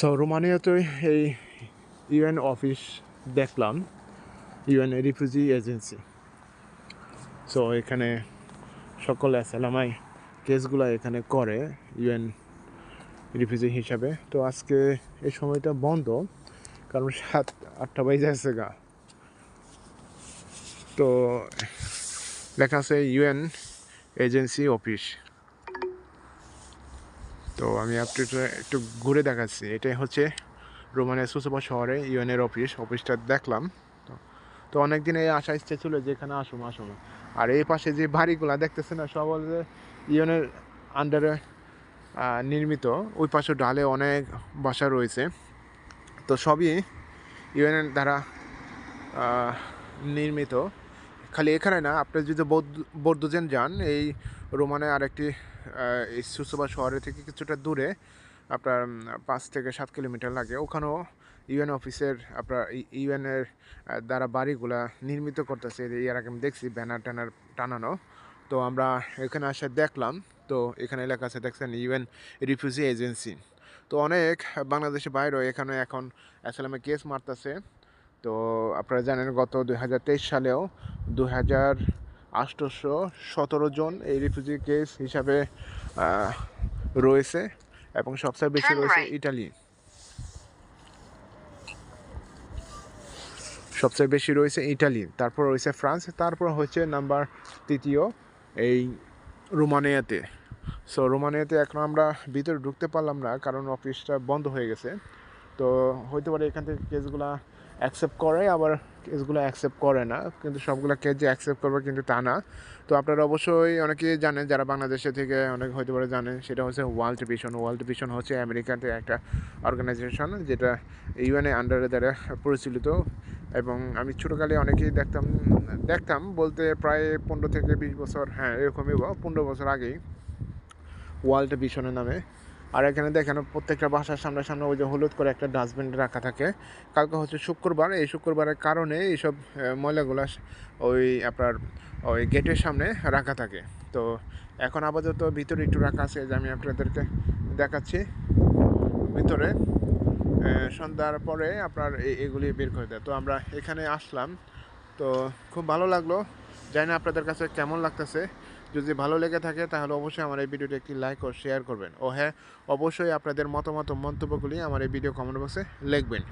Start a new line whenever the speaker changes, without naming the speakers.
So রোমানিয়াতে এই UN office দেখলাম ইউএন রিফিউজি এজেন্সি সো এখানে সকল অ্যাসালামাই কেসগুলো এখানে করে ইউএন রিফিউজি হিসাবে। তো, আজকে এই সময়টা বন্ধ, কারণ সাত, আটটা বাজে আছে গা। তো, লেখা আছে ইউএন এজেন্সি অফিস তো আমি আপনি একটু ঘুরে দেখাচ্ছি। এটাই হচ্ছে রোমানের সুসবা শহরে ইউএনের অফিস অফিসটা দেখলাম। তো তো অনেক দিন এই আশা ইচ্ছে ছিল যে এখানে আসুন আসুন। আর এই পাশে যে বাড়িগুলো না, সব হচ্ছে ইউএনের আন্ডারে নির্মিত। ওই পাশে ডালে অনেক বাসা রয়েছে। তো সবই ইউএনের দ্বারা নির্মিত। খালি এখানে না আপনি যদি বৌদ্ধ, বৌদ্ধজেন যান, এই রোমানে আরেকটি এই সুসবা শহরের থেকে কিছুটা দূরে, আপনার পাঁচ থেকে সাত কিলোমিটার লাগে। ওখানেও ইউএন অফিসের, আপনার ইউএনের দ্বারা বাড়িগুলা নির্মিত করতেছে। এর আগে আমি দেখছি, ব্যানার ট্যানার টানানো। তো আমরা এখানে আসে দেখলাম, তো এখানে লেখা আছে, দেখছেন, ইউএন রিফিউজি এজেন্সি। তো অনেক বাংলাদেশের বাইরেও এখানে এখন অ্যাসালামে কেস মারতেছে। তো আপনারা জানেন, গত দুই হাজার তেইশ সালেও দু হাজার হাজার সতেরো জন এই রিফিউজি কেস হিসাবে রয়েছে এবং সবচেয়ে বেশি রয়েছে ইটালি। সবচেয়ে বেশি রয়েছে ইটালি তারপর রয়েছে ফ্রান্স তারপর হচ্ছে নাম্বার তৃতীয় এই রোমানিয়াতে। সো রোমানিয়াতে এখন আমরা ভিতরে ঢুকতে পারলাম না কারণ অফিসটা বন্ধ হয়ে গেছে। তো হইতে পারে এখান থেকে কেসগুলো অ্যাকসেপ্ট করে, আবার কেসগুলো অ্যাকসেপ্ট করে না। কিন্তু সবগুলো কেস যে অ্যাকসেপ্ট করবে কিন্তু তা না। তো আপনারা অবশ্যই অনেকেই জানেন, যারা বাংলাদেশে থেকে অনেক হইতে পারে জানেন, সেটা হচ্ছে ওয়ার্ল্ড ভিশন ওয়ার্ল্ড ভিশন হচ্ছে আমেরিকাতে একটা অর্গানাইজেশন যেটা ইউএনএ আন্ডারে দ্বারা পরিচালিত। এবং আমি ছোটোকালে অনেকেই দেখতাম দেখতাম বলতে প্রায় পনেরো থেকে বিশ বছর হ্যাঁ এরকমই পনেরো বছর আগেই ওয়ার্ল্ড ভিশনের নামে। আর এখানে দেখেন প্রত্যেকটা বাসার সামনে সামনে ওই যে হলুদ করে একটা ডাস্টবিন রাখা থাকে। কালকে হচ্ছে শুক্রবার, এই শুক্রবারের কারণে এইসব ময়লাগুলা ওই আপনার, ওই গেটের সামনে রাখা থাকে। তো এখন আপাতত ভিতরে একটু রাখা আছে যে আমি আপনাদেরকে দেখাচ্ছি। ভিতরে সন্ধ্যার পরে আপনার এগুলি বের করে দেয়। তো আমরা এখানে আসলাম। তো খুব ভালো লাগল। জানি না আপনাদের কাছে কেমন লাগতেছে। যদি ভালো লেগে থাকে, তাহলে অবশ্যই আমার এই ভিডিওটি একটি লাইক ও শেয়ার করবেন। ও হ্যাঁ অবশ্যই আপনাদের মতামত মন্তব্যগুলি আমার এই ভিডিও কমেন্ট বক্সে লিখবেন।